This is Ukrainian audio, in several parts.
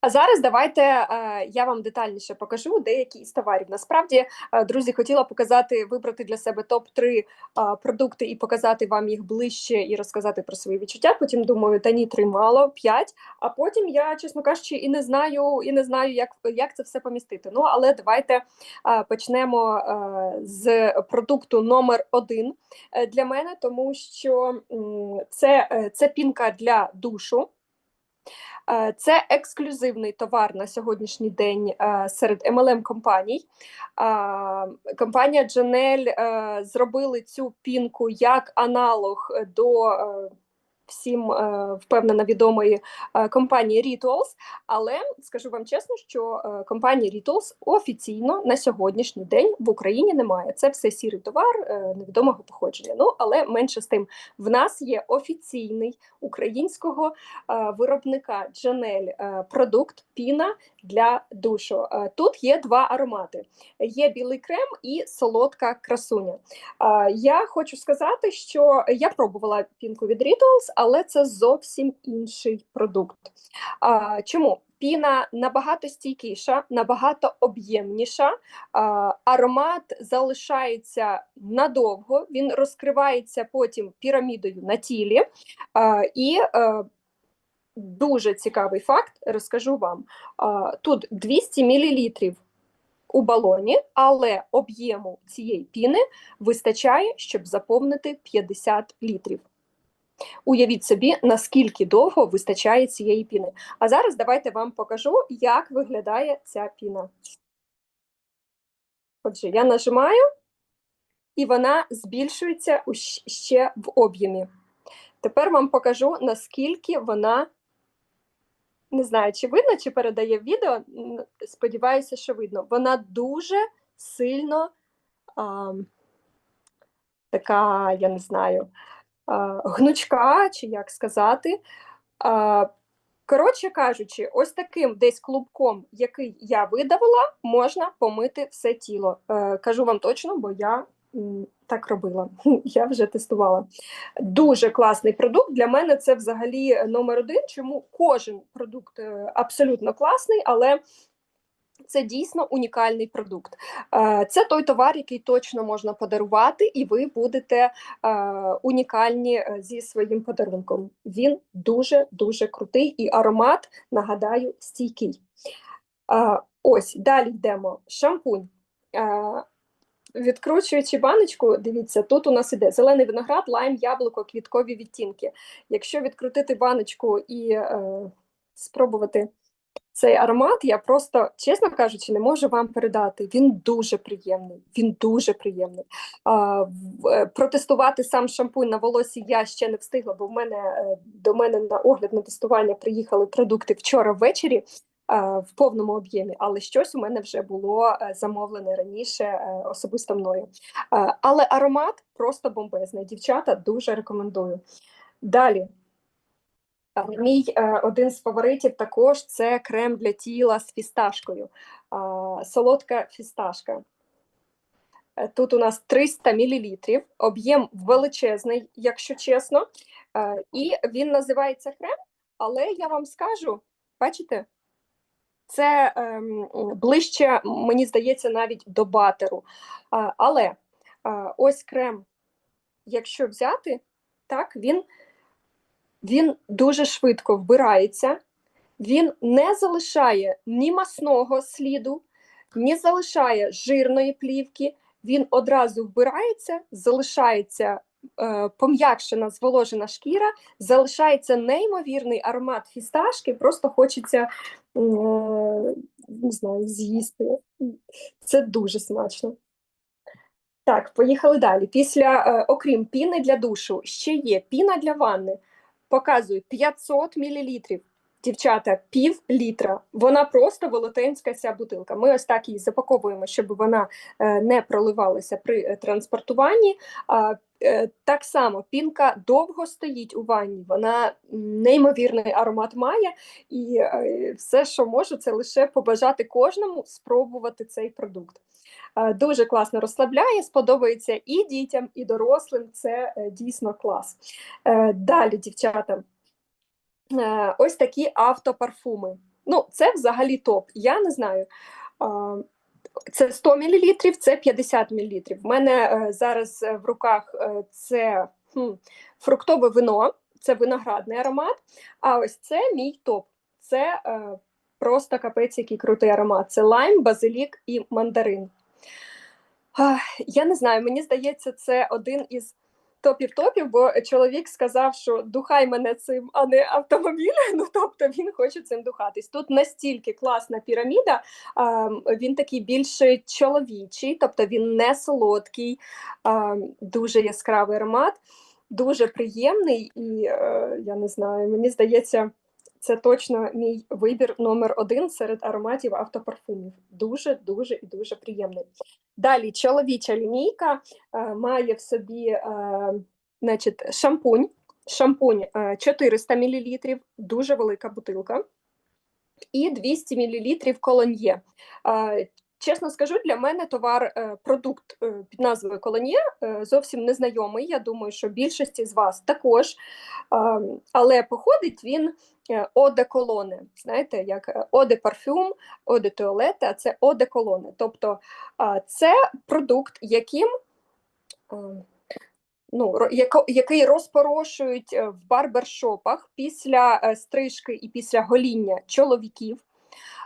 А зараз давайте е, я вам детальніше покажу деякі із товарів. Насправді, е, друзі, хотіла показати, вибрати для себе топ 3 е, продукти і показати вам їх ближче і розказати про свої відчуття. Потім думаю, та ні, три мало, п'ять. А потім я, чесно кажучи, і не знаю, і не знаю, як, як це все помістити. Ну але давайте почнемо з продукту номер один е, для мене, тому що це, це пінка для душу. Е, Це ексклюзивний товар на сьогоднішній день е, серед MLM компаній. Е, Компанія е, зробили цю пінку як аналог до всім е, впевнена відомої е, компанії Rituals. Але скажу вам чесно, що е, компанії Rituals офіційно на сьогоднішній день в Україні немає. Це все сірий товар невідомого походження. Ну але менше з тим, в нас є офіційний українського виробника е, продукт піна для душу. Тут є два аромати: є білий крем і солодка красуня. Я хочу сказати, що я пробувала пінку від Rituals, але це зовсім інший продукт. А, Чому? Піна набагато стійкіша, набагато об'ємніша, аромат залишається надовго, він розкривається потім пірамідою на тілі. І е, дуже цікавий факт, розкажу вам. Тут 200 мл у балоні, але об'єму цієї піни вистачає, щоб заповнити 50 літрів. Уявіть собі, наскільки довго вистачає цієї піни. А зараз давайте вам покажу, як виглядає ця піна. Отже, я нажимаю, і вона збільшується ще в об'ємі. Тепер вам покажу, наскільки вона. Не знаю, чи видно, чи передає відео. Сподіваюся, що видно. Вона дуже сильно а, така, я не знаю, гнучка, чи як сказати. Коротше кажучи, ось таким десь клубком, який я видавила, можна помити все тіло. Е, кажу вам точно, бо я так робила. Я вже тестувала. Дуже класний продукт. Для мене це взагалі номер один. Чому кожен продукт е, абсолютно класний, але це дійсно унікальний продукт. Е, Це той товар, який точно можна подарувати, і ви будете е, унікальні е, зі своїм подарунком. Він дуже дуже крутий і аромат, нагадаю, стійкий. Ось далі йдемо. Шампунь. Відкручуючи баночку, дивіться, тут у нас іде зелений виноград, лайм, яблуко, квіткові відтінки. Якщо відкрутити баночку і е, спробувати цей аромат, я просто, чесно кажучи, не можу вам передати. Він дуже приємний. Він дуже приємний. А, е, протестувати сам шампунь на волосі я ще не встигла, бо в мене е, до мене на огляд на тестування приїхали продукти вчора ввечері. В повному об'ємі, але щось у мене вже було е, замовлене раніше особисто мною. Але аромат просто бомбезний. Дівчата дуже рекомендую. Далі Мій е, один з фаворитів також це крем для тіла з фісташкою. Солодка фісташка. Е, Тут у нас 300 мл, об'єм величезний, якщо чесно. Е, І він називається крем, але я вам скажу, бачите, це ем, ближче, мені здається, навіть до батеру. Але е, ось крем, якщо взяти, так, він він дуже швидко вбирається, він не залишає ні масного сліду, ні залишає жирної плівки. Він одразу вбирається, залишається е, пом'якшена, зволожена шкіра, залишається неймовірний аромат фісташки, просто хочеться е, не знаю, з'їсти. Це дуже смачно. Так, поїхали далі. Після, е, окрім піни для душу, ще є піна для ванни. Показую 500 мл. Дівчата, пів літра. Вона просто велетенська ця бутилка. Ми ось так її запаковуємо, щоб вона е, не проливалася при е, транспортуванні. Е, так само пінка довго стоїть у ванні. Вона неймовірний аромат має, і е, все, що можу, це лише побажати кожному спробувати цей продукт. Е, Дуже класно розслабляє, сподобається і дітям, і дорослим. Це дійсно клас. Далі, дівчата, ось такі автопарфуми. Ну, це взагалі топ. Я не знаю. Це 100 мл, це 50 мл. В мене е, зараз е, в руках е, це хм, фруктове вино, це виноградний аромат. А ось це мій топ. Це е, просто капець, який крутий аромат. Це лайм, базилік і мандарин. Я не знаю, мені здається, це один із топів-топів, бо чоловік сказав, що духай мене цим, а не автомобіль. Ну тобто він хоче цим духатись. Тут настільки класна піраміда, він такий більш чоловічий, тобто він не солодкий, дуже яскравий аромат, дуже приємний, і е, я не знаю, мені здається. Це точно мій вибір номер один серед ароматів автопарфумів. Дуже, дуже і дуже приємний. Далі чоловіча лінійка е, має в собі е, значить, шампунь. Шампунь е, 400 мл, дуже велика бутилка. І 200 мл колоньє. Чесно скажу, для мене товар, е, продукт е, під назвою Колоньє е, зовсім незнайомий. Я думаю, що більшості з вас також. Е, Але походить він оде колоне. Знаєте, як оде парфюм, оде туалете, а це оде колоне. Тобто це продукт, яким ну, який розпорошують в барбершопах після стрижки і після гоління чоловіків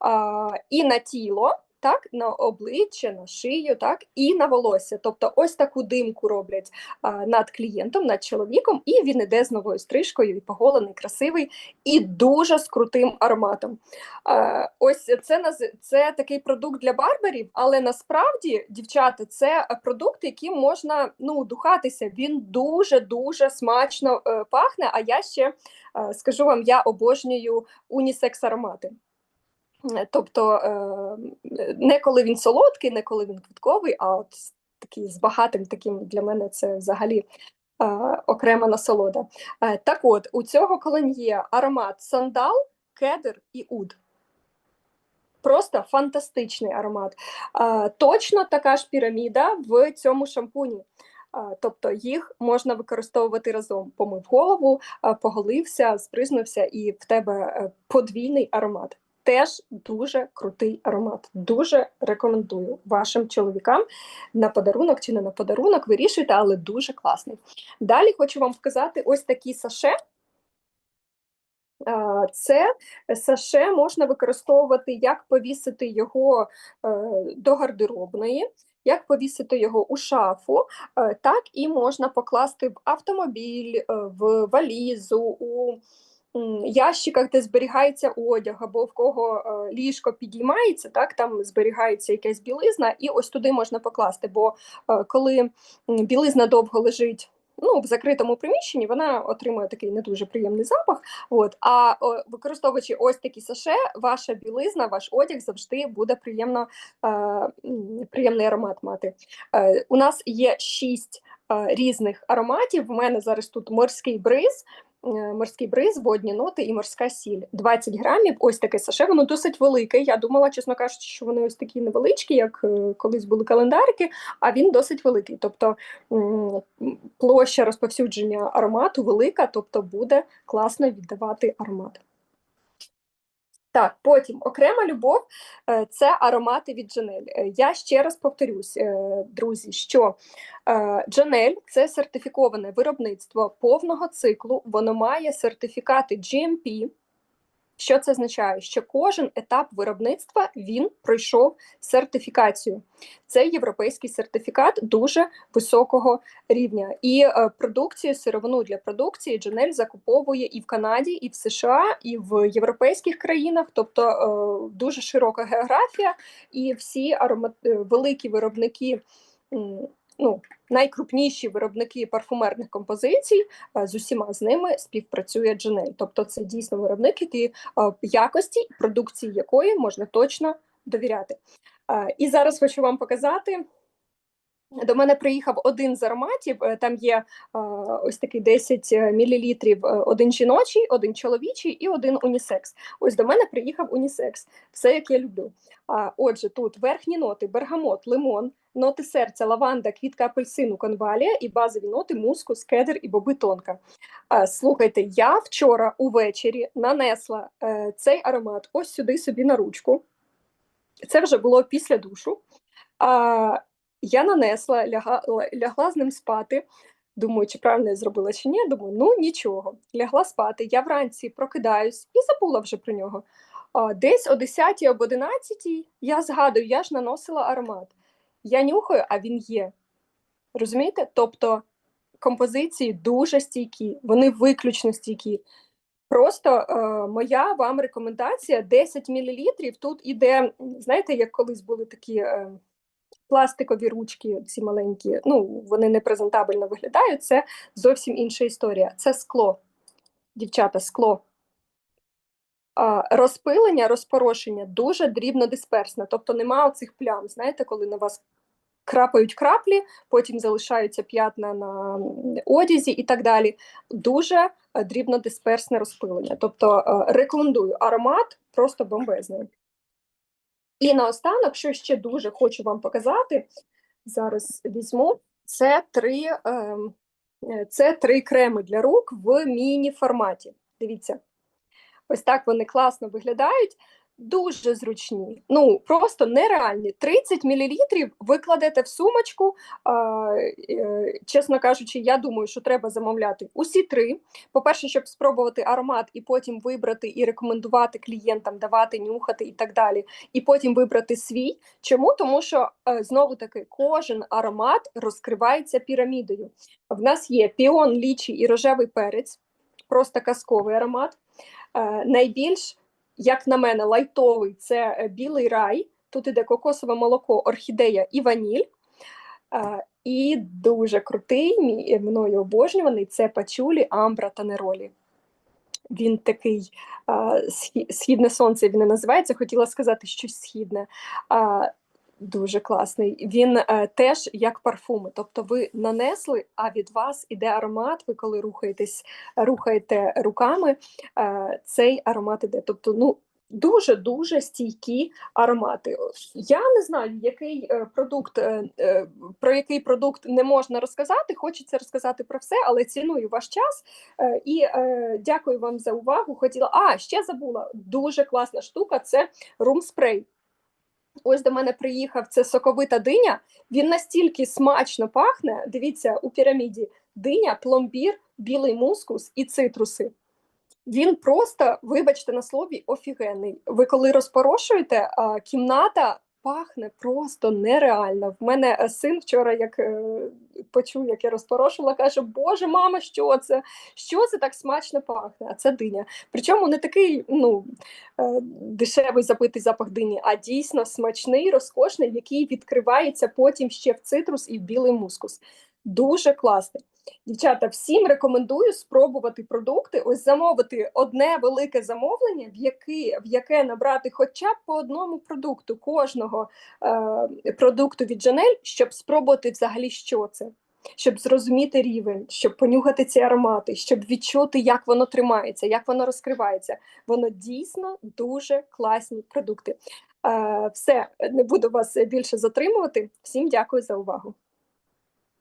а, і на тіло, так, на обличчя, на шию, так, і на волосся. Тобто ось таку димку роблять а, над клієнтом, над чоловіком, і він іде з новою стрижкою, і поголений, красивий, і дуже з крутим ароматом. А, ось це, це такий продукт для барберів, але насправді, дівчата, це продукт, яким можна ну, духатися. Він дуже-дуже смачно е, пахне, а я ще е, скажу вам, я обожнюю унісекс аромати. Тобто е, не коли він солодкий, не коли він квітковий, а от такий з багатим таким для мене це взагалі е, окрема насолода. Е, Так от, у цього колоньє аромат сандал, кедр і уд. Просто фантастичний аромат. Точно така ж піраміда в цьому шампуні. Тобто їх можна використовувати разом. Помив голову, поголився, спризнувся, і в тебе подвійний аромат. Теж дуже крутий аромат. Дуже рекомендую вашим чоловікам на подарунок чи не на подарунок. Вирішуйте, але дуже класний. Далі хочу вам показати ось такі саше. Це саше можна використовувати, як повісити його е, до гардеробної, як повісити його у шафу, е, так і можна покласти в автомобіль, е, в валізу, у ящиках, де зберігається одяг, або в кого е, ліжко підіймається, так там зберігається якась білизна, і ось туди можна покласти. Бо е, коли білизна довго лежить ну, в закритому приміщенні, вона отримує такий не дуже приємний запах. От, а о, використовуючи ось такі саше, ваша білизна, ваш одяг завжди буде приємно, е, приємний аромат мати. Е, у нас є шість е, різних ароматів. У мене зараз тут морський бриз. Е, Морський бриз, водні ноти і морська сіль. 20 грамів. Ось таке саше. Воно досить велике. Я думала, чесно кажучи, що вони ось такі невеличкі, як е, колись були календарики, а він досить великий. Тобто площа розповсюдження аромату велика, тобто буде класно віддавати аромат. Так, потім окрема любов е, це аромати від Джанель. Е, Я ще раз повторюсь, е, друзі, що Джанель це сертифіковане виробництво повного циклу, воно має сертифікати GMP. Що це означає? Що кожен етап виробництва він пройшов сертифікацію. Це європейський сертифікат дуже високого рівня. І е, продукцію, сировину для продукції Джанель закуповує і в Канаді, і в США, і в європейських країнах, тобто е, дуже широка географія, і всі аромат... е, великі виробники. Ну, найкрупніші виробники парфумерних композицій е, з усіма з ними співпрацює Джанель. Тобто, це дійсно виробник, який е, якості продукції якої можна точно довіряти. Е, І зараз хочу вам показати. До мене приїхав один з ароматів. е, Там є е, ось такий 10 мл, один жіночий, один чоловічий і один унісекс. Ось до мене приїхав унісекс. Все як я люблю. А, отже, тут верхні ноти: бергамот, лимон, ноти серця, лаванда, квітка апельсину, конвалія і базові ноти мускус, кедр і боби тонка. Е, Слухайте, я вчора увечері нанесла е, цей аромат ось сюди собі на ручку. Це вже було після душу. А, я нанесла, ляга, лягла з ним спати. Думаю, чи правильно я зробила чи ні. Думаю, ну нічого. Лягла спати. Я вранці прокидаюсь і забула вже про нього. Десь о 10 або 11 я згадую, я ж наносила аромат. Я нюхаю, а він є. Розумієте? Тобто композиції дуже стійкі, вони виключно стійкі. Просто е, моя вам рекомендація: 10 мл. Тут іде, знаєте, як колись були такі е, пластикові ручки, ці маленькі, ну вони не презентабельно виглядають. Це зовсім інша історія. Це скло, дівчата, скло. Розпилення, розпорошення дуже дрібнодисперсне, тобто нема оцих плям. Знаєте, коли на вас крапають краплі, потім залишаються п'ятна на одязі і так далі. Дуже е, дрібнодисперсне розпилення. Тобто е, рекомендую аромат просто бомбезний. І наостанок, що ще дуже хочу вам показати, зараз візьму, це три, ем, е, це три креми для рук в міні-форматі. Дивіться, ось так вони класно виглядають. Дуже зручні, ну просто нереальні. 30 мл ви кладете в сумочку. Е, чесно кажучи, я думаю, що треба замовляти усі три. По-перше, щоб спробувати аромат і потім вибрати і рекомендувати клієнтам, давати, нюхати і так далі. І потім вибрати свій. Чому? Тому що е, знову таки кожен аромат розкривається пірамідою. В нас є піон, лічі і рожевий перець, просто казковий аромат. Е, найбільш, як на мене, лайтовий це е, білий рай. Тут іде кокосове молоко, орхідея і ваніль. Е, і дуже крутий, мій, мною обожнюваний це пачулі, амбра та неролі. Він такий східне сонце він не називається. Хотіла сказати щось східне. Дуже класний. Він е, теж як парфуми. Тобто ви нанесли, а від вас іде аромат. Ви коли рухаєтесь, рухаєте руками, е, цей аромат іде. Тобто, ну. Дуже дуже стійкі аромати. Я не знаю, який е, продукт е, е, про який продукт не можна розказати. Хочеться розказати про все, але ціную ваш час. Е, І е, дякую вам за увагу. Хотіла, а ще забула дуже класна штука. Це рум-спрей. Ось до мене приїхав це соковита диня. Він настільки смачно пахне. Дивіться, у піраміді диня, пломбір, білий мускус і цитруси. Він просто, вибачте на слові, офігенний. Ви коли розпорошуєте, кімната пахне просто нереально. В мене е, син вчора, як е, почув, як я розпорошувала, каже: Боже, мама, що це? Що це так смачно пахне? А це диня. Причому не такий ну, е, дешевий запитий запах дині, а дійсно смачний, розкошний, який відкривається потім ще в цитрус і в білий мускус. Дуже класний. Дівчата, всім рекомендую спробувати продукти, ось замовити одне велике замовлення, в яке, в яке набрати хоча б по одному продукту кожного е, продукту від Janel, щоб спробувати взагалі, що це, щоб зрозуміти рівень, щоб понюхати ці аромати, щоб відчути, як воно тримається, як воно розкривається. Воно дійсно дуже класні продукти. Е, все, не буду вас більше затримувати. Всім дякую за увагу.